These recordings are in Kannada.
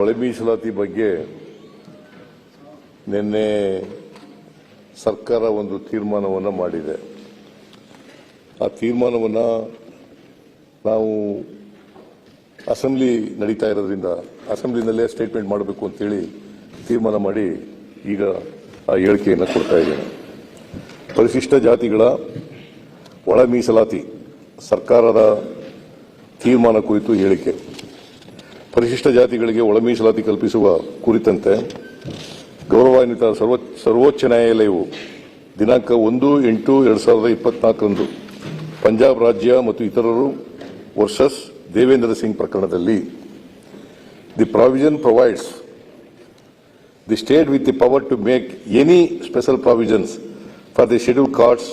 ಒಳ ಮೀಸಲಾತಿ ಬಗ್ಗೆ ನಿನ್ನೆ ಸರ್ಕಾರ ಒಂದು ತೀರ್ಮಾನವನ್ನು ಮಾಡಿದೆ. ಆ ತೀರ್ಮಾನವನ್ನು ನಾವು ಅಸೆಂಬ್ಲಿ ನಡೀತಾ ಇರೋದ್ರಿಂದ, ಅಸೆಂಬ್ಲಿನಲ್ಲೇ ಸ್ಟೇಟ್ಮೆಂಟ್ ಮಾಡಬೇಕು ಅಂತೇಳಿ ತೀರ್ಮಾನ ಮಾಡಿ ಈಗ ಆ ಹೇಳಿಕೆಯನ್ನು ಕೊಡ್ತಾ ಇದ್ದೇನೆ. ಪರಿಶಿಷ್ಟ ಜಾತಿಗಳ ಒಳ ಮೀಸಲಾತಿ ಸರ್ಕಾರದ ತೀರ್ಮಾನ ಕುರಿತು ಹೇಳಿಕೆ. ಪರಿಶಿಷ್ಟ ಜಾತಿಗಳಿಗೆ ಒಳ ಮೀಸಲಾತಿ ಕಲ್ಪಿಸುವ ಕುರಿತಂತೆ ಗೌರವಾನ್ವಿತ ಸರ್ವ, ಸರ್ವೋಚ್ಚ ನ್ಯಾಯಾಲಯವು ದಿನಾಂಕ ಒಂದು ಎಂಟು ಎರಡು ಸಾವಿರದ ಇಪ್ಪತ್ನಾಲ್ಕರಂದು ಪಂಜಾಬ್ ರಾಜ್ಯ ಮತ್ತು ಇತರರು ವರ್ಸಸ್ ದೇವೇಂದ್ರ ಸಿಂಗ್ ಪ್ರಕರಣದಲ್ಲಿ the provision provides the state with the power to make any special provisions for the schedule castes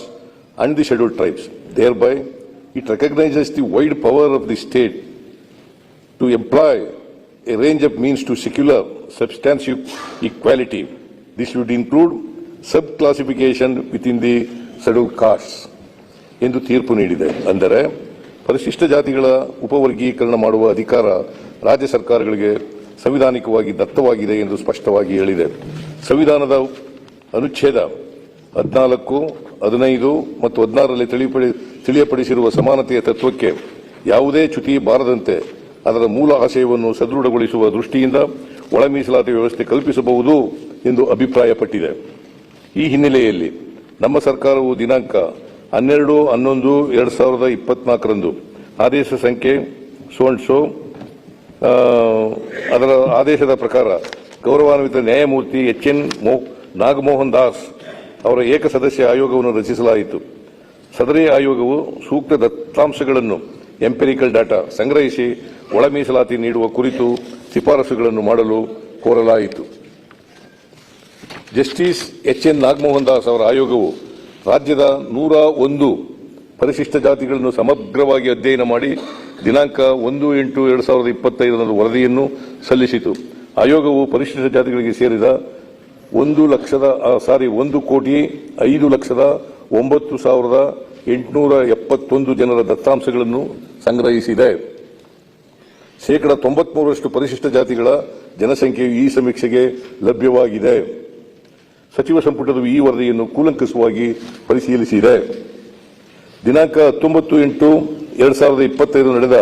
and the schedule tribes. Thereby it recognises the wide power of the state to employ a range of means to secure substantial equality. This would include sub-classification within the scheduled castes. ಎಂದು ತೀರ್ಪು ನೀಡಿದೆ. ಅಂದರೆ, ಪರಿಶಿಷ್ಟ ಜಾತಿಗಳ ಉಪವರ್ಗೀಕರಣ ಮಾಡುವ ಅಧಿಕಾರ ರಾಜ್ಯ ಸರ್ಕಾರಗಳಿಗೆ ಸಂವಿಧಾನಿಕವಾಗಿ ದತ್ತವಾಗಿದೆ ಎಂದು ಸ್ಪಷ್ಟವಾಗಿ ಹೇಳಿದೆ. ಸಂವಿಧಾನದ ಅನುಚ್ಛೇದ ಹದಿನಾಲ್ಕು, ಹದಿನೈದು ಮತ್ತು ಹದಿನಾರರಲ್ಲಿ ತಿಳಿಯಪಡಿಸಿರುವ ಸಮಾನತೆಯ ತತ್ವಕ್ಕೆ ಯಾವುದೇ ಚ್ಯುತಿ ಬಾರದಂತೆ ಅದರ ಮೂಲ ಆಶಯವನ್ನು ಸದೃಢಗೊಳಿಸುವ ದೃಷ್ಟಿಯಿಂದ ಒಳ ಮೀಸಲಾತಿ ವ್ಯವಸ್ಥೆ ಕಲ್ಪಿಸಬಹುದು ಎಂದು ಅಭಿಪ್ರಾಯಪಟ್ಟಿದೆ. ಈ ಹಿನ್ನೆಲೆಯಲ್ಲಿ ನಮ್ಮ ಸರ್ಕಾರವು ದಿನಾಂಕ ಹನ್ನೆರಡು, ಹನ್ನೊಂದು, ಎರಡು ಸಾವಿರದ ಇಪ್ಪತ್ನಾಲ್ಕರಂದು ಆದೇಶ ಸಂಖ್ಯೆ ಸೋಣ್ಸೋ ಅದರ ಆದೇಶದ ಪ್ರಕಾರ ಗೌರವಾನ್ವಿತ ನ್ಯಾಯಮೂರ್ತಿ ಎಚ್ ಎನ್ ನಾಗಮೋಹನ್ ದಾಸ್ ಅವರ ಏಕಸದಸ್ಯ ಆಯೋಗವನ್ನು ರಚಿಸಲಾಯಿತು. ಸದರಿ ಆಯೋಗವು ಸೂಕ್ತ ದತ್ತಾಂಶಗಳನ್ನು, ಎಂಪೆರಿಕಲ್ ಡಾಟಾ ಸಂಗ್ರಹಿಸಿ ಒಳ ಮೀಸಲಾತಿ ನೀಡುವ ಕುರಿತು ಶಿಫಾರಸುಗಳನ್ನು ಮಾಡಲು ಕೋರಲಾಯಿತು. Justice H N Nagamohan Das ಅವರ ಆಯೋಗವು ರಾಜ್ಯದ ನೂರ ಒಂದು ಪರಿಶಿಷ್ಟ ಜಾತಿಗಳನ್ನು ಸಮಗ್ರವಾಗಿ ಅಧ್ಯಯನ ಮಾಡಿ ದಿನಾಂಕ ಒಂದು ಎಂಟು ಎರಡು ಸಾವಿರದ ಇಪ್ಪತ್ತೈದರಂದು ವರದಿಯನ್ನು ಸಲ್ಲಿಸಿತು. ಆಯೋಗವು ಪರಿಶಿಷ್ಟ ಜಾತಿಗಳಿಗೆ ಸೇರಿದ ಒಂದು ಲಕ್ಷದ ಸಾರಿ, ಒಂದು ಕೋಟಿ ಐದು ಲಕ್ಷದ ಒಂಬತ್ತು ಸಾವಿರದ ಎಂಟುನೂರ ಎಪ್ಪತ್ತೊಂದು ಜನರ ದತ್ತಾಂಶಗಳನ್ನು ಸಂಗ್ರಹಿಸಿದೆ. ಶೇಕಡ ತೊಂಬತ್ಮೂರರಷ್ಟು ಪರಿಶಿಷ್ಟ ಜಾತಿಗಳ ಜನಸಂಖ್ಯೆಯು ಈ ಸಮೀಕ್ಷೆಗೆ ಲಭ್ಯವಾಗಿದೆ. ಸಚಿವ ಸಂಪುಟದ ಈ ವರದಿಯನ್ನು ಕೂಲಂಕಷವಾಗಿ ಪರಿಶೀಲಿಸಿದೆ. ದಿನಾಂಕ ಹತ್ತೊಂಬತ್ತು ಎಂಟು ಎರಡ್ ಸಾವಿರದ ಇಪ್ಪತ್ತೈದು ನಡೆದ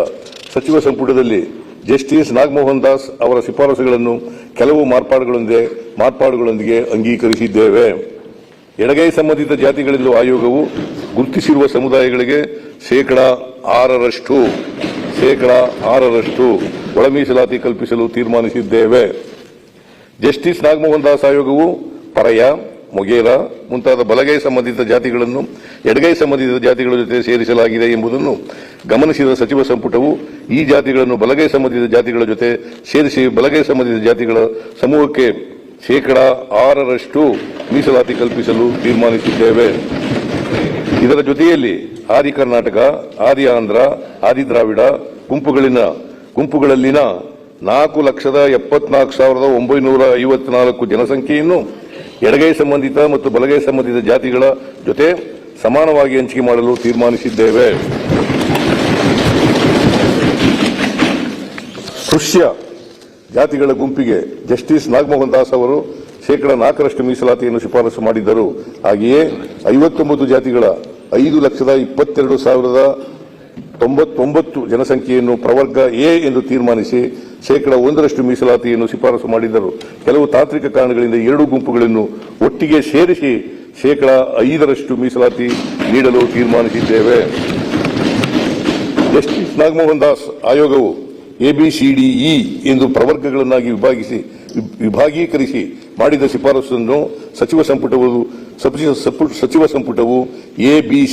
ಸಚಿವ ಸಂಪುಟದಲ್ಲಿ ಜಸ್ಟಿಸ್ ನಾಗಮೋಹನ್ ದಾಸ್ ಅವರ ಶಿಫಾರಸುಗಳನ್ನು ಕೆಲವು ಮಾರ್ಪಾಡುಗಳೊಂದಿಗೆ ಮಾರ್ಪಾಡುಗಳೊಂದಿಗೆ ಅಂಗೀಕರಿಸಿದ್ದೇವೆ. ಎಡಗೈ ಸಂಬಂಧಿತ ಜಾತಿಗಳಲ್ಲೂ ಆಯೋಗವು ಗುರುತಿಸಿರುವ ಸಮುದಾಯಗಳಿಗೆ ಶೇಕಡಾ ಆರರಷ್ಟು. ಶೇಕಡ ಆರರಷ್ಟು ಒಳ ಮೀಸಲಾತಿ ಕಲ್ಪಿಸಲು ತೀರ್ಮಾನಿಸಿದ್ದೇವೆ. ಜಸ್ಟಿಸ್ ನಾಗಮೋಹನ್ ದಾಸ್ ಆಯೋಗವು ಪರಯ, ಮೊಗೇರ, ಮುಂತಾದ ಬಲಗೈ ಸಂಬಂಧಿತ ಜಾತಿಗಳನ್ನು, ಎಡಗೈ ಸಂಬಂಧಿತ ಜಾತಿಗಳ ಜೊತೆ ಸೇರಿಸಲಾಗಿದೆ ಎಂಬುದನ್ನು ಗಮನಿಸಿದ ಸಚಿವ ಸಂಪುಟವು ಈ ಜಾತಿಗಳನ್ನು ಬಲಗೈ ಸಂಬಂಧಿತ ಜಾತಿಗಳ ಜೊತೆ ಸೇರಿಸಿ ಬಲಗೈ ಸಂಬಂಧಿತ ಜಾತಿಗಳ ಸಮೂಹಕ್ಕೆ ಶೇಕಡಾ ಆರರಷ್ಟು ಮೀಸಲಾತಿ ಕಲ್ಪಿಸಲು ತೀರ್ಮಾನಿಸಿದ್ದೇವೆ. ಇದರ ಜೊತೆಯಲ್ಲಿ ಆದಿ ಕರ್ನಾಟಕ, ಆದಿ ಆಂಧ್ರ, ಆದಿ ದ್ರಾವಿಡ ಗುಂಪುಗಳಿನ ಗುಂಪುಗಳಲ್ಲಿನ ನಾಲ್ಕು ಲಕ್ಷದ ಎಪ್ಪತ್ನಾಲ್ಕು ಸಾವಿರದ ಒಂಬೈನೂರ ಐವತ್ನಾಲ್ಕು ಜನಸಂಖ್ಯೆಯನ್ನು ಎಡಗೈ ಸಂಬಂಧಿತ ಮತ್ತು ಬಲಗೈ ಸಂಬಂಧಿತ ಜಾತಿಗಳ ಜೊತೆ ಸಮಾನವಾಗಿ ಹಂಚಿಕೆ ಮಾಡಲು ತೀರ್ಮಾನಿಸಿದ್ದೇವೆ. ಕೃಷ್ಯ ಜಾತಿಗಳ ಗುಂಪಿಗೆ ಜಸ್ಟಿಸ್ ನಾಗಮೋಹನ್ ದಾಸ್ ಅವರು ಶೇಕಡ ನಾಲ್ಕರಷ್ಟು ಮೀಸಲಾತಿಯನ್ನು ಶಿಫಾರಸು ಮಾಡಿದ್ದರು. ಹಾಗೆಯೇ ಐವತ್ತೊಂಬತ್ತು ಜಾತಿಗಳ ಐದು ಲಕ್ಷದ ಇಪ್ಪತ್ತೆರಡು ಸಾವಿರದ ತೊಂಬತ್ತೊಂಬತ್ತು ಜನಸಂಖ್ಯೆಯನ್ನು ಪ್ರವರ್ಗ ಎ ಎಂದು ತೀರ್ಮಾನಿಸಿ ಶೇಕಡ ಒಂದರಷ್ಟು ಮೀಸಲಾತಿಯನ್ನು ಶಿಫಾರಸು ಮಾಡಿದ್ದರು. ಕೆಲವು ತಾಂತ್ರಿಕ ಕಾರಣಗಳಿಂದ ಎರಡು ಗುಂಪುಗಳನ್ನು ಒಟ್ಟಿಗೆ ಸೇರಿಸಿ ಶೇಕಡ ಐದರಷ್ಟು ಮೀಸಲಾತಿ ನೀಡಲು ತೀರ್ಮಾನಿಸಿದ್ದೇವೆ. ಜಸ್ಟಿಸ್ ನಾಗಮೋಹನ್ ದಾಸ್ ಆಯೋಗವು ಎಬಿಸಿಡಿಇ ಎಂದು ಪ್ರವರ್ಗಗಳನ್ನಾಗಿ ವಿಭಾಗಿಸಿ, ವಿಭಾಗೀಕರಿಸಿ ಮಾಡಿದ ಶಿಫಾರಸನ್ನು ಸಚಿವ ಸಂಪುಟವು ಸಚಿವ ಸಂಪುಟವು ಸಚಿವ ಸಂಪುಟವು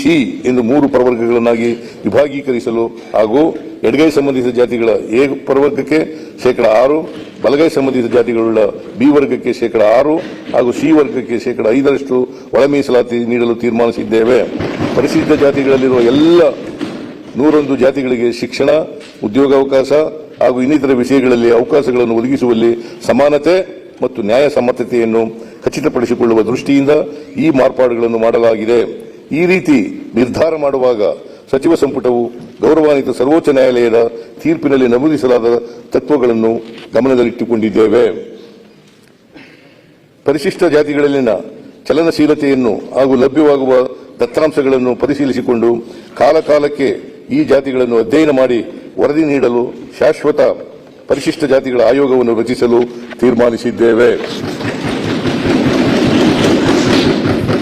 ಸಿ ಎಂದು ಮೂರು ಪ್ರವರ್ಗಗಳನ್ನಾಗಿ ವಿಭಾಗೀಕರಿಸಲು ಹಾಗೂ ಎಡಗೈ ಸಂಬಂಧಿತ ಜಾತಿಗಳ ಎ ಪ್ರವರ್ಗಕ್ಕೆ ಶೇಕಡ ಆರು, ಬಲಗೈ ಸಂಬಂಧಿತ ಜಾತಿಗಳುಳ್ಳ ಬಿ ವರ್ಗಕ್ಕೆ ಶೇಕಡ ಆರು ಹಾಗೂ ಸಿ ವರ್ಗಕ್ಕೆ ಶೇಕಡ ಐದರಷ್ಟು ಒಳ ಮೀಸಲಾತಿ ನೀಡಲು ತೀರ್ಮಾನಿಸಿದ್ದೇವೆ. ಪರಿಶಿಷ್ಟ ಜಾತಿಗಳಲ್ಲಿರುವ ಎಲ್ಲ ನೂರೊಂದು ಜಾತಿಗಳಿಗೆ ಶಿಕ್ಷಣ, ಉದ್ಯೋಗಾವಕಾಶ ಹಾಗೂ ಇನ್ನಿತರ ವಿಷಯಗಳಲ್ಲಿ ಅವಕಾಶಗಳನ್ನು ಒದಗಿಸುವಲ್ಲಿ ಸಮಾನತೆ ಮತ್ತು ನ್ಯಾಯಸಮ್ಮತತೆಯನ್ನು ಖಚಿತಪಡಿಸಿಕೊಳ್ಳುವ ದೃಷ್ಟಿಯಿಂದ ಈ ಮಾರ್ಪಾಡುಗಳನ್ನು ಮಾಡಲಾಗಿದೆ. ಈ ರೀತಿ ನಿರ್ಧಾರ ಮಾಡುವಾಗ ಸಚಿವ ಸಂಪುಟವು ಗೌರವಾನ್ವಿತ ಸರ್ವೋಚ್ಚ ನ್ಯಾಯಾಲಯದ ತೀರ್ಪಿನಲ್ಲಿ ನಮೂದಿಸಲಾದ ತತ್ವಗಳನ್ನು ಗಮನದಲ್ಲಿಟ್ಟುಕೊಂಡಿದ್ದೇವೆ. ಪರಿಶಿಷ್ಟ ಜಾತಿಗಳಲ್ಲಿನ ಚಲನಶೀಲತೆಯನ್ನು ಹಾಗೂ ಲಭ್ಯವಾಗುವ ದತ್ತಾಂಶಗಳನ್ನು ಪರಿಶೀಲಿಸಿಕೊಂಡು ಕಾಲಕಾಲಕ್ಕೆ ಈ ಜಾತಿಗಳನ್ನು ಅಧ್ಯಯನ ಮಾಡಿ ವರದಿ ನೀಡಲು ಶಾಶ್ವತ ಪರಿಶಿಷ್ಟ ಜಾತಿಗಳ ಆಯೋಗವನ್ನು ರಚಿಸಲು ತೀರ್ಮಾನಿಸಿದ್ದೇವೆ.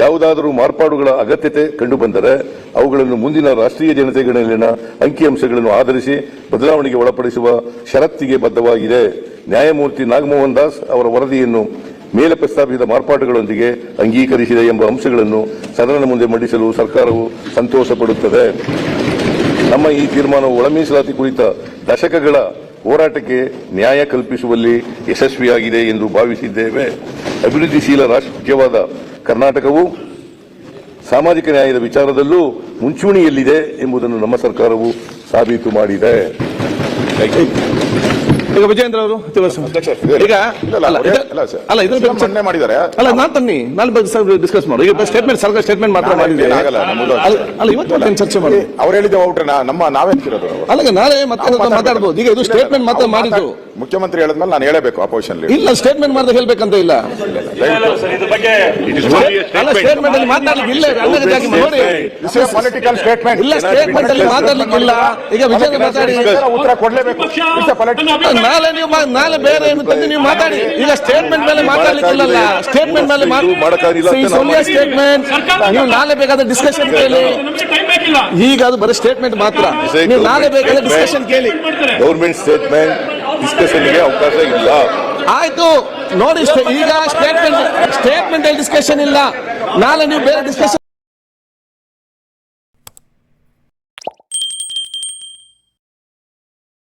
ಯಾವುದಾದರೂ ಮಾರ್ಪಾಡುಗಳ ಅಗತ್ಯತೆ ಕಂಡುಬಂದರೆ ಅವುಗಳನ್ನು ಮುಂದಿನ ರಾಷ್ಟ್ರೀಯ ಜನತೆಗಳಲ್ಲಿನ ಅಂಕಿಅಂಶಗಳನ್ನು ಆಧರಿಸಿ ಬದಲಾವಣೆಗೆ ಒಳಪಡಿಸುವ ಷರತ್ತಿಗೆ ಬದ್ಧವಾಗಿದೆ. ನ್ಯಾಯಮೂರ್ತಿ ನಾಗಮೋಹನ್ ದಾಸ್ ಅವರ ವರದಿಯನ್ನು ಮೇಲೆ ಪ್ರಸ್ತಾಪಿಸಿದ ಮಾರ್ಪಾಡುಗಳೊಂದಿಗೆ ಅಂಗೀಕರಿಸಿದೆ ಎಂಬ ಅಂಶಗಳನ್ನು ಸದನದ ಮುಂದೆ ಮಂಡಿಸಲು ಸರ್ಕಾರವು ಸಂತೋಷ ಪಡುತ್ತದೆ ನಮ್ಮ ಈ ತೀರ್ಮಾನವು ಒಳಮೀಸಲಾತಿ ಕುರಿತ ದಶಕಗಳ ಹೋರಾಟಕ್ಕೆ ನ್ಯಾಯ ಕಲ್ಪಿಸುವಲ್ಲಿ ಯಶಸ್ವಿಯಾಗಿದೆ ಎಂದು ಭಾವಿಸಿದ್ದೇವೆ. ಅಭಿವೃದ್ಧಿಶೀಲ ರಾಜ್ಯವಾದ ಕರ್ನಾಟಕವು ಸಾಮಾಜಿಕ ನ್ಯಾಯದ ವಿಚಾರದಲ್ಲೂ ಮುಂಚೂಣಿಯಲ್ಲಿದೆ ಎಂಬುದನ್ನು ನಮ್ಮ ಸರ್ಕಾರವು ಸಾಬೀತು ಮಾಡಿದೆ. ಈಗ ವಿಜೇಂದ್ರ ಅವರು ತಿಳಿಸಿ. ಈಗ ಇಲ್ಲ, ಅಲ್ಲ ಅವ್ರು ಇದು- ಅಲ್ಲ ಸರ್. ಅಲ್ಲ ಇದನ್ನ ಸಿಎಂ ಮಂಡನೆ ಮಾಡಿದ್ದಾರೆ. ಅಲ್ಲ ನಾನು ತನ್ನಿ. ನಾನು ಬಗ್ಗೆ ಡಿಸ್ಕಸ್ ಮಾಡಿ. ಈಗ ಸ್ಟೇಟ್ಮೆಂಟ್ ಸರ್ಕಾರ ಸ್ಟೇಟ್ಮೆಂಟ್ ಮಾತ್ರ ಏನಾಗಲ್ಲ, ಅಲ್ಲ ಅಲ್ಲ, ಇವತ್ತು ಚರ್ಚೆ ಮಾಡಿ ಅವ್ರು ಹೇಳಿದ ಔಟ್ರೆ ನಮ್ಮ ನಾವೇನ್ತಿರೋದು ಅಲ್ಲ ಈಗ ನಾಳೆ ಮತ್ತೆ ಮಾತಾಡ್ಬೋದು. ಈಗ ಇದು ಸ್ಟೇಟ್ಮೆಂಟ್ ಮಾತ್ರ ಮಾಡಿದ್ದು. ಮುಖ್ಯಮಂತ್ರಿ ಹೇಳಿದ್ಮೇಲೆ ನಾನು ಹೇಳಬೇಕು ಅಪೋಸಿಷನ್ ಇಲ್ಲ ಸ್ಟೇಟ್ಮೆಂಟ್ ಮಾಡಿದ್ರೆ ಹೇಳ್ಬೇಕಂತ ಇಲ್ಲ. ಅಲ್ಲ ಸ್ಟೇಟ್ಮೆಂಟ್ ಅಲ್ಲಿ ಮಾತಾಡ್ಲಿಕ್ಕೆ ಇಲ್ಲ. ನೋಡಿ. ಪೊಲಿಟಿಕಲ್ ಸ್ಟೇಟ್ಮೆಂಟ್ ಇಲ್ಲ ಸ್ಟೇಟ್ಮೆಂಟ್ ಅಲ್ಲಿ ಮಾತಾಡ್ಲಿಕ್ಕೆ ಇಲ್ಲ. ಈಗ ವಿಜೇಂದ್ರ ಮಾತಾಡಿ. ಉತ್ತರ ಕೊಡ್ಲೇಬೇಕು. ನಾಳೆ ನೀವು ನಾಳೆ ಬೇರೆ ಏನು ತಂದು ನೀವು ಮಾತಾಡಿ. ಈಗ ಸ್ಟೇಟ್ಮೆಂಟ್ ಮೇಲೆ ಮಾತಾಡ್ಲಿಕ್ಕಿಲ್ಲ ಸ್ಟೇಟ್ಮೆಂಟ್ ಮೇಲೆ. ಸ್ಟೇಟ್ಮೆಂಟ್ ನೀವು ನಾಳೆ ಬೇಕಾದ ಡಿಸ್ಕಷನ್ ಕೇಳಿ. ಈಗ ಅದು ಬರೀ ಸ್ಟೇಟ್ಮೆಂಟ್ ಮಾತ್ರ. ನೀವು ನಾಳೆ ಬೇಕಾದ ಡಿಸ್ಕಷನ್ ಕೇಳಿ. ಗೌರ್ಮೆಂಟ್ ಸ್ಟೇಟ್ಮೆಂಟ್ ಡಿಸ್ಕಷನ್ಗೆ ಅವಕಾಶ ಇಲ್ಲ. ಆಯ್ತು. ನೋಡಿ ಈಗ ಸ್ಟೇಟ್ಮೆಂಟ್ ಸ್ಟೇಟ್ಮೆಂಟ್ ಡಿಸ್ಕಷನ್ ಇಲ್ಲ. ನಾಳೆ ನೀವು ಬೇರೆ ಡಿಸ್ಕಷನ್